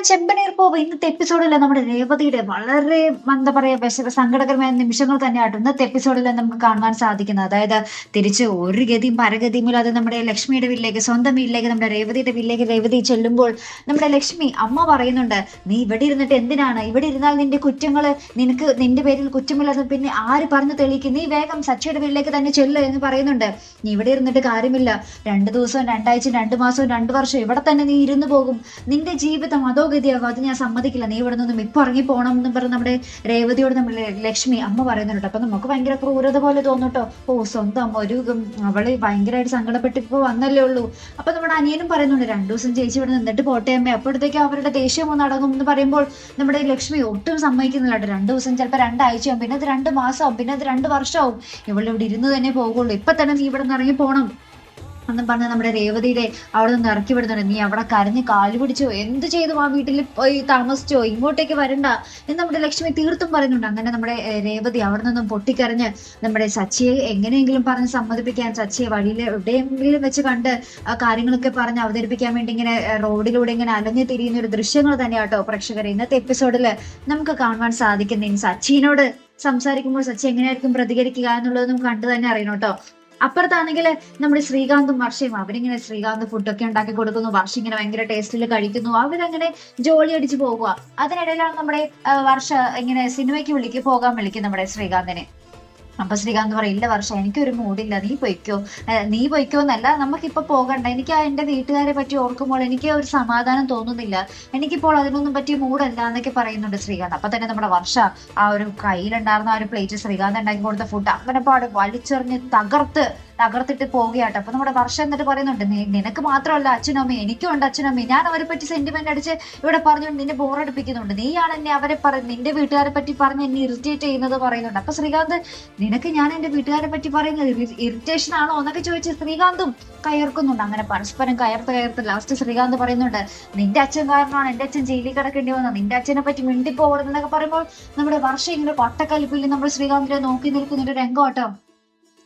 ചെമ്പനീർ പോവ്. ഇന്നത്തെ എപ്പിസോഡിൽ നമ്മുടെ രേവതിയുടെ വളരെ എന്താ പറയാ വിശ സങ്കടകരമായ നിമിഷങ്ങൾ തന്നെയാണ് ഇന്നത്തെ എപ്പിസോഡിൽ നമുക്ക് കാണുവാൻ സാധിക്കുന്നത്. അതായത് തിരിച്ച് ഒരു ഗതിയും പരഗതിയും ഇല്ലാതെ നമ്മുടെ ലക്ഷ്മിയുടെ വീട്ടിലേക്ക് സ്വന്തം വീട്ടിലേക്ക് നമ്മുടെ രേവതിയുടെ വീട്ടിലേക്ക് രേവതി ചെല്ലുമ്പോൾ നമ്മുടെ ലക്ഷ്മി അമ്മ പറയുന്നുണ്ട് നീ ഇവിടെ ഇരുന്നിട്ട് എന്തിനാണ്? ഇവിടെ ഇരുന്നാൽ നിന്റെ കുറ്റങ്ങൾ നിനക്ക് നിന്റെ പേരിൽ കുറ്റമില്ലാതെ പിന്നെ ആര് പറഞ്ഞു തെളിയിക്കും? നീ വേഗം സച്ചിയുടെ വീട്ടിലേക്ക് തന്നെ ചെല്ല് എന്ന് പറയുന്നുണ്ട്. നീ ഇവിടെ ഇരുന്നിട്ട് കാര്യമില്ല. രണ്ട് ദിവസവും രണ്ടാഴ്ച രണ്ട് മാസവും രണ്ട് വർഷവും ഇവിടെ തന്നെ നീ ഇരുന്നു പോകും. നിന്റെ ജീവിതം അധോഗതിയാകും അത് ഞാൻ സമ്മതിക്കില്ല. നീ ഇവിടെ നിന്നും ഇപ്പൊ ഇറങ്ങി പോകണം എന്ന് പറഞ്ഞ് നമ്മുടെ രേവതിയോട് നമ്മൾ ലക്ഷ്മി അമ്മ പറയുന്നുണ്ട്. അപ്പൊ നമുക്ക് ഭയങ്കര ക്രൂരത പോലെ തോന്നുട്ടോ. ഓ സ്വന്തം ഒരു അവൾ ഭയങ്കരമായിട്ട് സങ്കടപ്പെട്ട് ഇപ്പൊ വന്നല്ലേ ഉള്ളൂ. അപ്പൊ നമ്മുടെ അനിയനും പറയുന്നുണ്ട് രണ്ടു ദിവസം ചേച്ചി ഇവിടെ നിന്നിട്ട് പോട്ടെ അമ്മ. അപ്പോഴത്തേക്ക് അവരുടെ ദേഷ്യം ഒന്ന് അടങ്ങും എന്ന് പറയുമ്പോൾ നമ്മുടെ ലക്ഷ്മി ഒട്ടും സമ്മതിക്കുന്നില്ല രണ്ടു ദിവസം ചിലപ്പോൾ രണ്ടാഴ്ചയാവും. പിന്നെ അത് രണ്ട് മാസമാവും. പിന്നെ അത് രണ്ട് വർഷമാവും. ഇവളിവിടെ ഇരുന്ന് തന്നെ പോകുള്ളൂ ഇപ്പൊ തന്നെ നീ ഇവിടെ നിന്ന് ഇറങ്ങി പോകണം എന്നും പറഞ്ഞ നമ്മുടെ രേവതിയുടെ അവിടെ നിന്ന് ഇറക്കി വിടുന്നുണ്ട്. നീ അവിടെ കരഞ്ഞ് കാൽ പിടിച്ചോ? എന്ത് ചെയ്തു ആ വീട്ടിൽ പോയി താമസിച്ചോ? ഇങ്ങോട്ടേക്ക് വരണ്ട എന്ന് നമ്മുടെ ലക്ഷ്മി തീർത്തും പറയുന്നുണ്ട്. അങ്ങനെ നമ്മുടെ രേവതി അവിടെ നിന്നും പൊട്ടിക്കരഞ്ഞ് നമ്മുടെ സച്ചിയെ എങ്ങനെയെങ്കിലും പറഞ്ഞ് സമ്മതിപ്പിക്കാൻ സച്ചിയെ വഴിയിൽ എവിടെയെങ്കിലും വെച്ച് കണ്ട് കാര്യങ്ങളൊക്കെ പറഞ്ഞ് അവതരിപ്പിക്കാൻ വേണ്ടി ഇങ്ങനെ റോഡിലൂടെ ഇങ്ങനെ അലഞ്ഞു തിരിയുന്ന ഒരു ദൃശ്യങ്ങൾ തന്നെയാട്ടോ പ്രേക്ഷകരെ ഇന്നത്തെ എപ്പിസോഡിൽ നമുക്ക് കാണുവാൻ സാധിക്കുന്ന. സച്ചിനോട് സംസാരിക്കുമ്പോൾ സച്ചി എങ്ങനെയായിരിക്കും പ്രതികരിക്കുക എന്നുള്ളത് കണ്ടു തന്നെ അറിയണം കേട്ടോ അപ്പുറത്താണെങ്കിൽ നമ്മുടെ ശ്രീകാന്തും വർഷയും അവരിങ്ങനെ ശ്രീകാന്ത് ഫുഡൊക്കെ ഉണ്ടാക്കി കൊടുക്കുന്നു. വർഷ ഇങ്ങനെ ഭയങ്കര ടേസ്റ്റിൽ കഴിക്കുന്നു. അവരങ്ങനെ ജോലി അടിച്ച് പോകുക അതിനിടയിലാണ് നമ്മുടെ വർഷ ഇങ്ങനെ സിനിമയ്ക്ക് വിളിക്ക് പോകാൻ വിളിക്കും നമ്മുടെ ശ്രീകാന്തിനെ. അപ്പൊ ശ്രീകാന്ത് പറയും ഇല്ല വർഷം എനിക്കൊരു മൂടില്ല നീ പൊയ്ക്കോ. നീ പൊയ്ക്കോ എന്നല്ല നമുക്കിപ്പോ പോകണ്ട. എനിക്ക് എന്റെ വീട്ടുകാരെ പറ്റി ഓർക്കുമ്പോൾ എനിക്ക് ഒരു സമാധാനം തോന്നുന്നില്ല. എനിക്കിപ്പോൾ അതിനൊന്നും പറ്റിയ മൂടല്ല എന്നൊക്കെ പറയുന്നുണ്ട് ശ്രീകാന്ത്. അപ്പൊ തന്നെ നമ്മുടെ വർഷ ആ ഒരു കയ്യിലുണ്ടായിരുന്ന ആ ഒരു പ്ലേറ്റ് ശ്രീകാന്ത് ഉണ്ടാക്കി കൊടുത്ത ഫുഡ് അങ്ങനെ പാട് വലിച്ചെറിഞ്ഞ് തകർത്ത് തകർത്തിട്ട് പോവുകയാട്ടോ. അപ്പൊ നമ്മുടെ വർഷം എന്നിട്ട് പറയുന്നുണ്ട് നിനക്ക് മാത്രമല്ല അച്ഛനമ്മ എനിക്കും ഉണ്ട് അച്ഛനമ്മ ഞാൻ അവരെ പറ്റി സെന്റിമെന്റ് അടിച്ച് ഇവിടെ പറഞ്ഞുകൊണ്ട് നിന്നെ ബോറടിപ്പിക്കുന്നുണ്ട് നീയാണ് എന്നെ അവരെ പറ നിന്റെ വീട്ടുകാരെ പറ്റി പറഞ്ഞ് എന്നെ ഇറിറ്റേറ്റ് ചെയ്യുന്നത് പറയുന്നുണ്ട്. അപ്പൊ ശ്രീകാന്ത് നിനക്ക് ഞാൻ എന്റെ വീട്ടുകാരെ പറ്റി പറയുന്നത് ഇറിറ്റേഷൻ ആണോ എന്നൊക്കെ ചോദിച്ച് ശ്രീകാന്തും കയർക്കുന്നുണ്ട്. അങ്ങനെ പരസ്പരം കയർത്ത് കയർത്ത് ലാസ്റ്റ് ശ്രീകാന്ത് പറയുന്നുണ്ട് നിന്റെ അച്ഛൻ കാരണമാണ് എന്റെ അച്ഛൻ ജയിലിൽ കിടക്കേണ്ടി വന്നത്. നിന്റെ അച്ഛനെ പറ്റി മിണ്ടിപ്പോകരുത് എന്നൊക്കെ പറയുമ്പോൾ നമ്മുടെ വർഷം ഇങ്ങനെ കൊട്ടക്കലിപ്പിൽ നമ്മൾ ശ്രീകാന്തിനെ നോക്കി നിൽക്കുന്ന ഒരു രംഗമാട്ടോ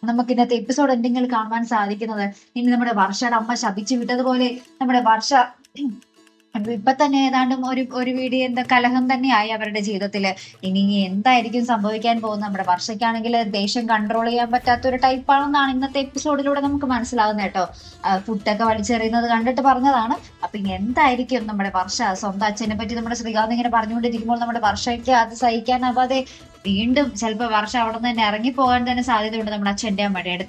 നമുക്ക് ഇന്നത്തെ എപ്പിസോഡ് എന്തെങ്കിലും കാണുവാൻ സാധിക്കുന്നത്. ഇനി നമ്മുടെ വർഷയുടെ അമ്മ ശപിച്ചു വിട്ടതുപോലെ നമ്മുടെ വർഷ ഇപ്പൊ തന്നെ ഏതാണ്ടും ഒരു ഒരു വീട് എന്താ കലഹം തന്നെയായി അവരുടെ ജീവിതത്തിൽ. ഇനി എന്തായിരിക്കും സംഭവിക്കാൻ പോകുന്നത്? നമ്മുടെ വർഷയ്ക്കാണെങ്കിൽ ദേഷ്യം കൺട്രോൾ ചെയ്യാൻ പറ്റാത്ത ഒരു ടൈപ്പ് ആണെന്നാണ് ഇന്നത്തെ എപ്പിസോഡിലൂടെ നമുക്ക് മനസ്സിലാവുന്നത് കേട്ടോ. ഫുഡൊക്കെ വലിച്ചെറിയുന്നത് കണ്ടിട്ട് പറഞ്ഞതാണ്. അപ്പൊ എന്തായിരിക്കും നമ്മുടെ വർഷ? സ്വന്തം അച്ഛനെ പറ്റി നമ്മുടെ ശ്രീകാന്ത് ഇങ്ങനെ പറഞ്ഞുകൊണ്ടിരിക്കുമ്പോൾ നമ്മുടെ വർഷയ്ക്ക് അത് സഹിക്കാനാവാതെ വീണ്ടും ചിലപ്പോൾ വർഷം അവിടെ നിന്ന് തന്നെ ഇറങ്ങി പോകാൻ തന്നെ സാധ്യതയുണ്ട് നമ്മുടെ അച്ഛന്റെ അമ്മയുടെ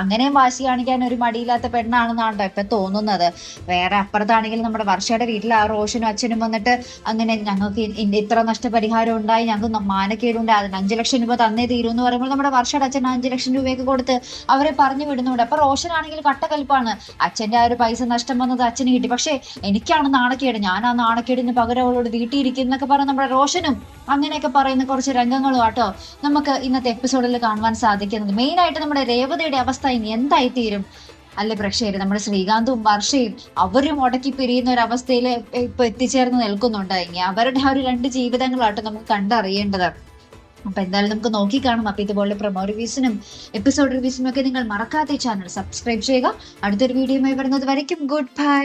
അങ്ങനെയും വാശി കാണിക്കാൻ ഒരു മടിയില്ലാത്ത പെണ്ണാണെന്നാണ് ഇപ്പൊ തോന്നുന്നത്. വേറെ അപ്പുറത്താണെങ്കിൽ നമ്മുടെ വർഷയുടെ വീട്ടിൽ ആ റോഷനും അച്ഛനും വന്നിട്ട് അങ്ങനെ ഞങ്ങൾക്ക് ഇത്ര നഷ്ടപരിഹാരം ഉണ്ടായി ഞങ്ങൾക്ക് മാനക്കേടുണ്ട് അതിന് അഞ്ചു ലക്ഷം രൂപ തന്നേ തീരൂ എന്ന് പറയുമ്പോൾ നമ്മുടെ വർഷയുടെ അച്ഛൻ അഞ്ചു ലക്ഷം രൂപയൊക്കെ കൊടുത്ത് അവരെ പറഞ്ഞു വിടുന്നുണ്ട്. അപ്പൊ റോഷനാണെങ്കിൽ കട്ടക്കലിപ്പാണ് അച്ഛന്റെ ആ ഒരു പൈസ നഷ്ടം വന്നത് അച്ഛന് കിട്ടി. പക്ഷേ എനിക്കാണ് നാണക്കേട്. ഞാൻ ആ നാണക്കേടിന് പകരം അവളോട് വീട്ടിൽ ഇരിക്കുന്നൊക്കെ പറഞ്ഞ് നമ്മുടെ റോഷനും അങ്ങനെയൊക്കെ പറയുന്ന കുറച്ച് രംഗങ്ങളും ആട്ടോ നമുക്ക് ഇന്നത്തെ എപ്പിസോഡിൽ കാണുവാൻ സാധിക്കുന്നത്. മെയിൻ ആയിട്ട് നമ്മുടെ രേവതിയുടെ അവസ്ഥ ഇനി എന്തായി തീരും അല്ലെ പ്രക്ഷേര് നമ്മുടെ ശ്രീകാന്തും വർഷയും അവരും മുടക്കി പിരിയുന്ന ഒരു അവസ്ഥയിൽ ഇപ്പൊ എത്തിച്ചേർന്ന് നിൽക്കുന്നുണ്ട്. ഇനി അവരുടെ ആ ഒരു രണ്ട് ജീവിതങ്ങളാട്ടോ നമുക്ക് കണ്ടറിയേണ്ടത്. അപ്പൊ എന്തായാലും നമുക്ക് നോക്കി കാണും അപ്പൊ ഇതുപോലെ പ്രൊമോ റിവ്യൂസിനും എപ്പിസോഡ് റിവ്യൂസിനും ഒക്കെ നിങ്ങൾ മറക്കാതെ ചാനൽ സബ്സ്ക്രൈബ് ചെയ്യുക. അടുത്തൊരു വീഡിയോയുമായി വരുന്നത് വരയ്ക്കും. Good bye